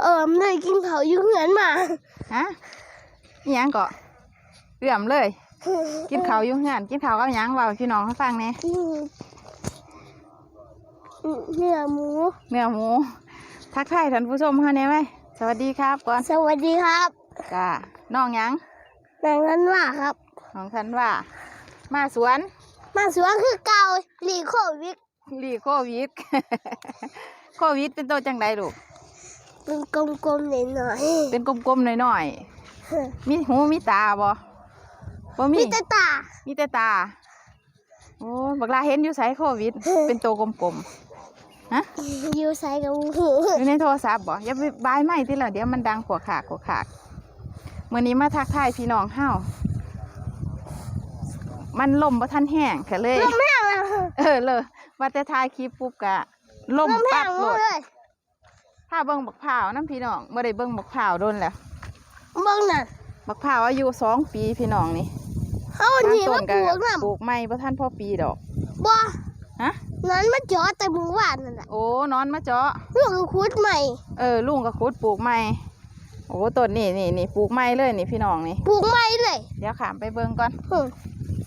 เออมันเลยกินเขาวอยู่เหมือนหมาฮะอิหยังเกาะเอื่อมเลย กินข้าวอยู่งานกินข้าวกับหยังเบาพี่น้องให้ฟังแหน่อืมเนื้อหมูเนื้อหมู ทักทายท่านผู้ชมเขาเนี่ยไหมสวัสดีครับก่อนสวัสดีครับจ้าน้องหยังนางนั้นว่าครับน้องทันว่า มาสวน มาสวนคือเก่าหลีโควิดรีโควิด โควิดเป็นตัวจังไดลูก เป็นกลมๆหน่อยเป็นกลมๆหน่อยๆๆมีหูมีตาบ่บ่มี มีแต่ตา มีแต่ตา โอ้ยบักลาเห็นอยู่ไสโควิด เป็นตัวกลมๆ ฮะ อยู่ใส่กับหูอยู่ในโทรศัพท์บ่อย่าไปบายไม่ที่ละเดี๋ยวมันดังขวขากขวขากมื้อนี้มาทักทายพี่น้องเฮามันลมบ่ทันแห้งก็เลยลมแห้งแล้วเออเลยว่าแต่ถ่ายคลิปปุ๊บกะ ลมลมแห้ปังดหโหมลดดเลยถ้าเบิ่งบักพร้าวน้ำพี่น้องบ่ได้เบิ่งบักพร้าวโดนแล้วเบิ่งนั่นบักพร้าวอายุสองปีพี่น้องนี่เอาอันนี้ต้มาปลูกน้ปลูกใหม่บ่ทันพอปีดอกำบ่ฮะนั้นมาเจาะแต่หมู่บ้านนั่นแหละโอ้นอนมาเจาะลูกก็คุดใหม่เออลุงก็ขุดปลูกใหม่โอ้ต้นนี่นี่นี่ปลูกใหม่เลยนี่พี่น้องนี่ปลูกใหม่เลยเดี๋ยวขามไปเบิ่งก่อนอืม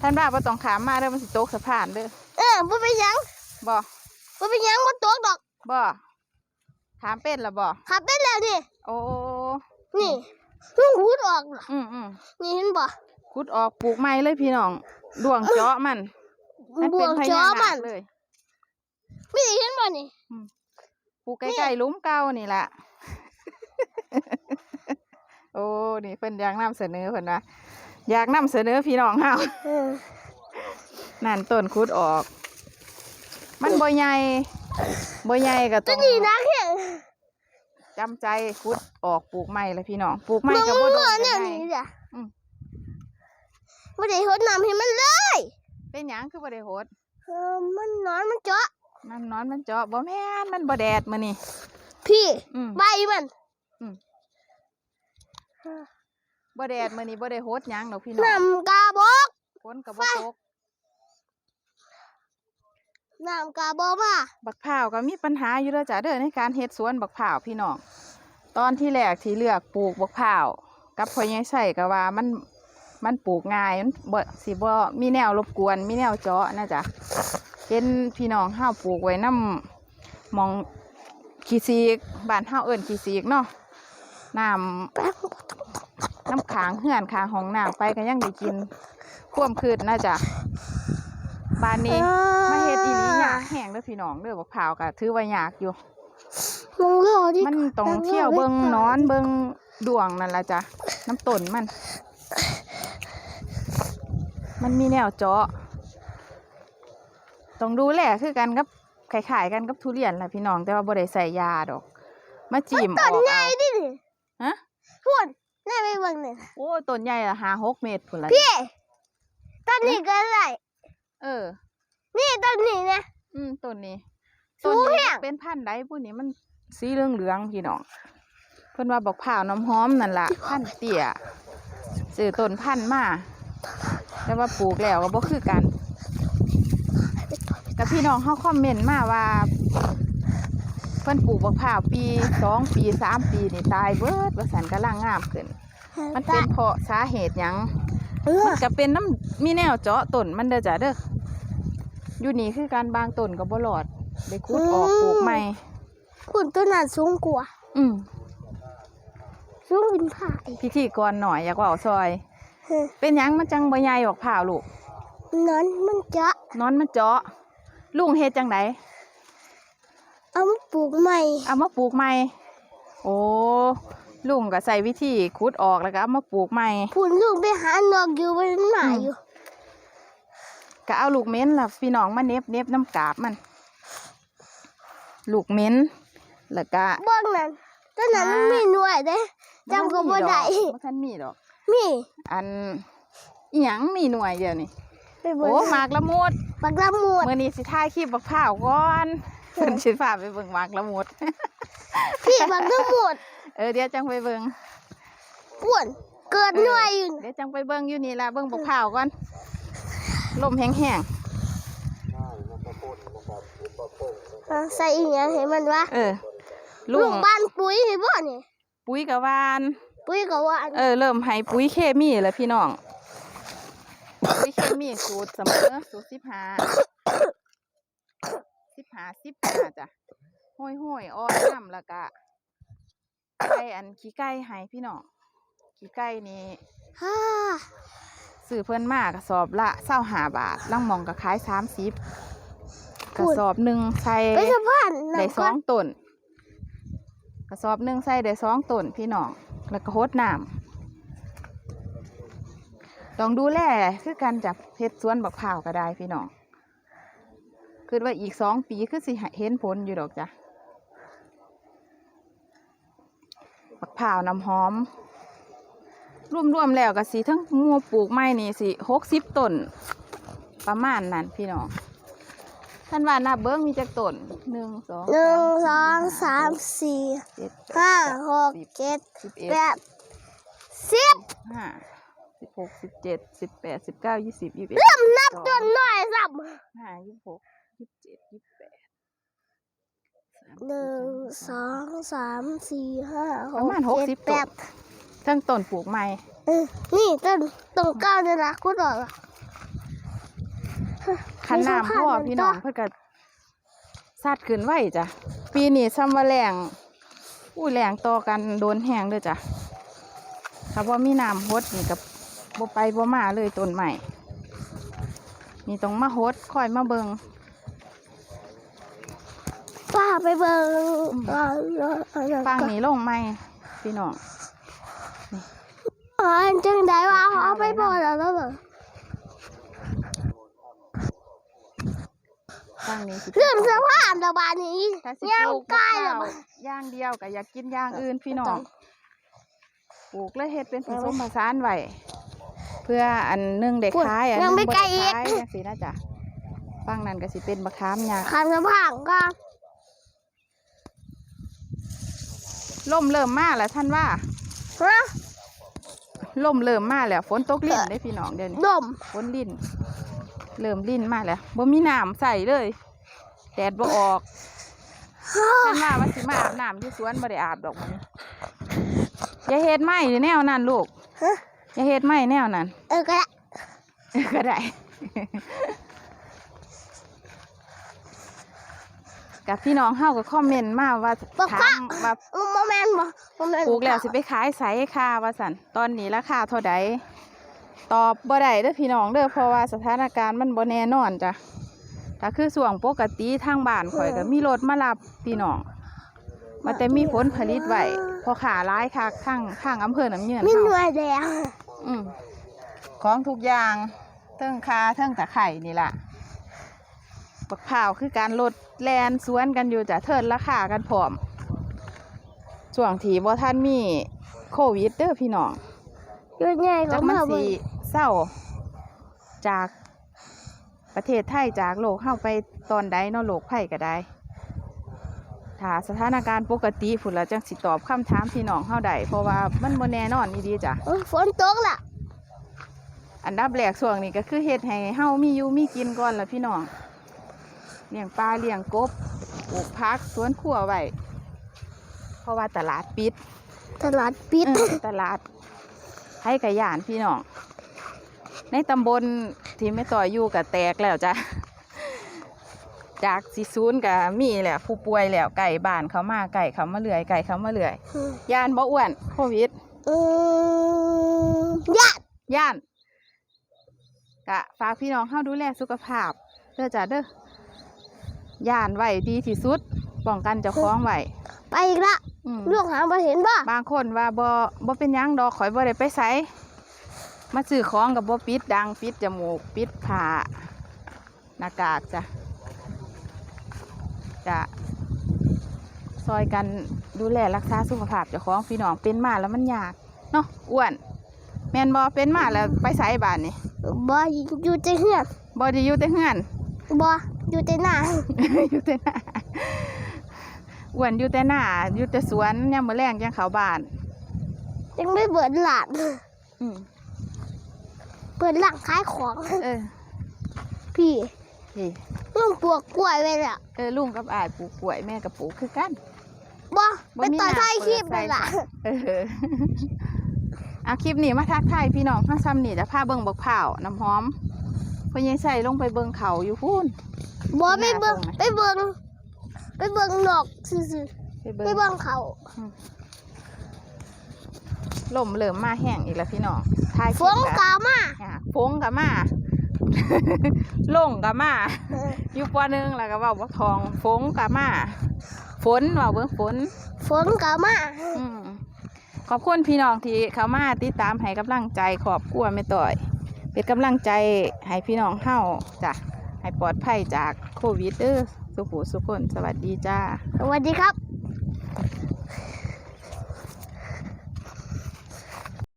ท่านบ้าบ่ต้องขามมาเด้อมันสิตกสะพานเด้อเออบ่เป็นหยังบ่ บ่เป็นหยังบ่ตกดอกบ่ถามเป็นละบ่ ขับได้แล้วนี่โอ้ นี่ลุงคุดออกน่ะอืมอืมนี่เห็นบ่ขุดออกปลูกใหม่เลยพี่น้องดวงเจาะมันมันบเป็วนงพจอญามันานคเลย มีเห็นบ่นี่ปลูกใกล้ๆหลุมเก่านี่แหละ โอ้ นี่เพิ่นอยากนำเสนอเพิ่นว่าอยากนำเสนอพี่น้องเฮา เออนั่นต้นคุดออก มันบ่ใหญ่บ่ใหญ่ก็ต้ตัอวงนี้นะแข็งจำใจคุดออกปลูกใหม่เลยพี่น้องปลูกใหม่มึงก็บ่โดมั่วนเนี่ยไง นี่จ้ะอืมบ่ได้หดน้ำให้มันเลยเป็นหยังคือบ่ได้โหดเออมันนอนมันเจาะ มันนอนมันเจาะบ่แม่นมันบ่แดดมื้อนี้พี่อืม ใบมันบ่แดดมื้อนี้บ่ได้โหดหยังดอกพี่น้องน้ำกาบอกฝนก็บ่ตก น้ำกาบอกมาบักพร้าวก็มีปัญหาอยู่แล้วจ้ะเด้อในการเฮ็ดสวนบักพร้าวพี่น้องตอนที่แรกที่เลือกปลูกบักพร้าวกับพ่อใหญ่ใส่ก็ว่ามันมันปลูกง่ายมันบ่สิบ่มีแนวรบกวนมีแนวเจาะนะจ๊ะเห็นพี่น้องเฮาปลูกไว้น้ำมองขี้ซีกบ้านเฮาเอิ้นขี้ซีกเนาะน้ำน้ำขางเฮือนขางห้องน้ำไปก็ยังได้กินควมคืดนะจ๊ะ บ้านนี้มาเฮ็ดอีหลียากแห้งเด้อพี่น้องเด้อบักพร้าวก็ถือว่ายากอยู่มึงรอดิมันต้องเที่ยวเบิ่งหนอนเบิ่งดวงนั่นล่ะจ้ะน้ำต้นมัน มันมีแนวเจาะต้องดูแลคือกันกับคล้ายๆกันกับทุเรียนแหละพี่น้องแต่ว่าบ่ได้ใส่ยาดอก มาจิ้มอต้นอกใหญ่เอาดินี่ฮะพูดแน่ไปเบิ่งนี่โอ้ยต้นใหญ่ละห้าหกเมตรพุ่นละพี่ต้นนี้ก็ได้ เออ นี่ต้นนี้นะ อืมต้นนี้สูต้นงนี้แห้ง เป็นพันธุ์ใดผู้นี้มันสีเหลืองเหลืองๆพี่น้องเพิ่นว่าบอกผ่าวน้ำหอมนั่นล่ะพันธุ์เตี้ยซื้อต้นพันธุ์มาแต่ว่าปลูกแล้วก็บ่คือกันแต่พี่น้องเขาคอมเมนต์มาว่า เพิ่นปลูกบักพร้าวปีสองปีสามปีนี่ตายเบิดว่าสันกำลังงามขึ้น มันเป็นเพราะสาเหตุหยัง เออมันก็เป็นน้ำมีแนวเจาะต้นมันเด้อจ้ะเด้ออยู่นี่คือการบางต้นก็บ่รอดได้ขุดออกปลูกใหม่คุณต้นนั้นสูงกว่า อืมสูงเป็นผายพิธีกรหน่อยอยากเว่าซอย เออเป็นหยังมันจังบ่ใหญ่ออกผ่าวลูกนั้นมันจะนอนมันเจาะลุงเฮ็ดจังไดเอามาปลูกใหม่เอามาปลูกใหม่ โอ้ ลุงก็ใส่วิธีขุดออกแล้วก็เอามาปลูกใหม่พูนลูกไปหานอกอยู่บนหมาอยู่ ก็เอาลูกเม้นล่ะพี่น้องมาเน็บเน็บน้ำกาบมัน ลูกเม้นแล้วก็เบื้องนั้นต้นนั้นมันมีหน่วยเด้จำก็บ่ได้บ่ทันมีดอก มี อันอิหยังมีหน่วยเดียวนี่ไปเบิ่โอ้งหมากละมุดปักละมุดมื่อนี้สิถ่ายคลิปบักพร้าวก่อนเพิ่นสิพาไปเบิ่งหมากละมุดพี่ปักละมุด เออเดี๋ยวจังไปเบิ่งป่วนเกิดหน่วยอยู่เดี๋ยวจังไปเบิ่งอยู่นี่ล่ะเบิ่งบักพร้าวก่อนลมแห้งอะใส่อีหยังให้มันวะๆเออลุลูงกบ้านปุ๋ยนี่บ่นี่ปุ๋ยกับวาน ปุ๋ยกับว่าอันเออเริ่มให้ปุ๋ยเคมีแล้วพี่น้องปุ๋ยเคมีสูตรเสมอสูตรสิบห้าสิบห้าสิบห้าจ้ะห้อยห้อยๆอ้อยน้ำแล้วก็ ไก่อันขี้ไก่ให้พี่น้องขี้ไก่นี่ฮ่าซื้อเพิ่นมากระสอบละเศร้าหาบาทลังหมองก็ขายสามสิบกระสอบหนึ่งใส่ไปสะพานได้น้ำสก่ออนงต้นกระสอบหนึ่งใส่ได้สองต้นพี่น้องแล้วก็โฮดน้ำต้องดูแลคือการจับเพชรสวนบักพร้าวก็ได้พี่น้องคือว่าอีกสองปีคือสิเห็นผลอยู่ดอกจ้ะ บักพร้าวน้ำหอมรวมๆแล้วก็สิทั้งงัวปลูกไม้นี่สิหกสิบต้น ประมาณนั้นพี่น้องท่านว่านับเบิ้งมีจักต้นหนึ่งสองหนึ่งสสาอมงสามสี่เจ็ดห้าหกเจ็ดสิบเอ็ดแปดสิบห้าสิบหกสิบเจ็ดสิบแปดสิบเก้ายี่สิบยี่สิบเอ็ดเริ่มนับจนหน่อยสับห้ายี่สิบหกยี่สิบเจ็ดยี่สิบแปดสาม หนึ่งสองสามสี่ห้าหประกมาณหกเจ็สิดบแปต้นดทั้งต้นปลูกใหม่เออนี่ต้นตรงเก้าเนี่ยนะคุณบอกว่าคันน้ำพ่อพี่น้องเพื่อก็สัดขึ้นไว้จ้ะ ปีนี้ซ้ำว่าแรงอู้แรงต่อกันโดนแห้งเด้อจ้ะถ้าว่ามีน้ำฮดนี่กับบ่ไปบ่มาเลยต้นใหม่นี่ต้องมาฮดคอยมาเบิงป้า ไปเบิ่งอืมเออเออเออฟังนี้ลงไหมพี่น้องเออจังได้ว่าเขาเอาไปบ่แล้วแล้วเหรอฟังนี้สิเรื่องเสื้อผ้าตะบานนี้ถ้าสิย่าปงลูกกายมะแล้พวร้าวอย่างเดียวก็อยากกินอย่างอื่นพี่น้องปลูกแล้วเฮ็ดเป็นผสมผสานไว้เพื่ออันหนึงได้ขายอันหยังนึงไม่บ่ใกล้ได้อีกขายจังซี่นะจ๊ะฟังนั้นก็สิเป็นมะขามหยาขันเสื้อผ้าก็ ลมเริ่มมาแล้วท่านว่าฮะลมเริ่มมาแล้วฝนตกลิ่นได้พี่น้องเดี๋ยวนี้ดมฝนลิ่นเริ่มลิ่นมาแล้วบ่มีน้ำใส่เลยแดดบ่ออกท่านว่าว่าสิมาอาบน้ำที่สวนบ่ได้อาบดอกมันอย่าเฮ็ดไหมแนวนั้นลูกฮะอย่าเฮ็ดไหมแนวนั้นเออก็ได้ก็ได้ กับพี่น้องเฮาก็คอมเมนต์มาว่าถามว่าโมเมนต์บ่โมเมนต์ปลูกแล้วสิไปขายไสค่าว่าสันตอนนี้ราคาเท่าใดตอบบ่ได้เด้อพี่น้องเด้อเพราะว่าสถานการณ์มันบ่แน่นอนจ้ะถ้าคือส่วงปกติทางบ้านข่อยก็มีรถมารับพี่น้องมาแต่มีผลผลิตไว้พอขาร้ายคักทางทางอำเภอน้ำเยืนมีหเฮาน่วยแดงอืมของทุกอย่างเทิงคาเทิงตะไคร่นี่ล่ะ บักพร้าวคือการลดแลนสวนกันอยู่จ้ะเทินราคากันพร้อมช่วงที่บ่ท่านมีโควิดเด้อพี่น้องอยุ่ใหญ่ขจัอกงมันมาสีเบิ่งเศร้าจากประเทศไทยจากโลกเข้าไปตอนใดเนาะโลกไผ่ก็ได้ ถ้าสถานการณ์ปกติผุนละจังสิตอบคำถามพี่น้องเฮาได้เพราะว่ามันบ่แน่นอนอีดีจ้ะ โอ้ยฝนตกล่ะอันดับแรกช่วงนี้ก็คือเฮ็ดให้เฮามีอยู่มีกินก่อนล่ะพี่น้อง เลี้ยงปลาเลี้ยงกบปลูกผักสวนครัวไว้เพราะว่าตลาดปิด ตลาดปิดเออตลาดให้กระยานพี่น้อง ในตำบลที่ไม่ต่อยอยู่กับแตกแล้วจ้ะ จากสิศูนย์กับมีแหละผู้ป่วยแล้วไก่บ้านเขามาไก่เขามาเลื่อยไก่เขามาเลื่อย ยานบ่อ้วนโควิด อืมญาติย่านกะฝากพี่น้องเข้าดูแลสุขภาพเด้อจ้ะเด้อ ย่านไว้ดีที่สุดป้องกันเจ้าของไว้ไปอีกละอืมเรื่องหาบ่เห็นบ่บางคนว่าบ่บ่เป็นหยังดอกข่อยบ่ได้ไปไสมาซื้อของกับบ่ปิดดังปิดจมูกปิดผ้าหน้ากากจ้ะจะซอยกันดูแลรักษาสุขภาพเจ้าของพี่น้องเป็นมาแล้วมันยากเนาะอ้วนแม่นบ่เป็นมาแล้วไปไสบ้านนี่บ่อยู่แต่เฮือนบ่ได้อยู่แต่เฮือนบ่ อยู่แต่หน้าอยู่แต่หน้าอ้วนอยู่แต่หน้าอยู่แต่สวนยามมื้อแรงยังเข้าบ้าน ยังไม่เปิดหลานอืมเปิดหลังขายของ เออ พี่นี่ลุงปลูกกล้วยไว้แล้วเออลุงกับอายปลูกกล้วยแม่กับปลูกคือกันบบ่บ่ไปมีต่อน้ำท้ายคลิปเปิเลดยใส่ล่ะเออเอาคลิปนี้มาทักทายพี่น้องทั้งซ้ำนี่จะพาเบิ่งบักเผาวน้ำหอม พอยังใส่ลงไปเบิ่งเขาอยู่พูนบ่ไปเบิ่งหน้าตรงไหนไปเบิ่งไปเบิ่งนอกซื่อไปๆเบิ่ไปงเบิ่งเขาลมเริ่มมาแห้งอีกแล้วพี่น้องทายคฝลิปนกะกามาอะฟงกับมาลงกับมา เอออยู่ปอหนึงแล้วก็เว่าบ่ทองฟงกับมา ฝนเว่าเบิ่งฝน ฝนกามาอืมขอบคุณพี่น้องที่เข้ามาติดตามให้กำลังใจขอบกลัวไม่ต่อย เป็นกำลังใจให้พี่น้องเฮาจ้ะให้ปลอดภัยจากโควิดเด้อสุขุสุขคนสวัสดีจ้า สวัสดีครับ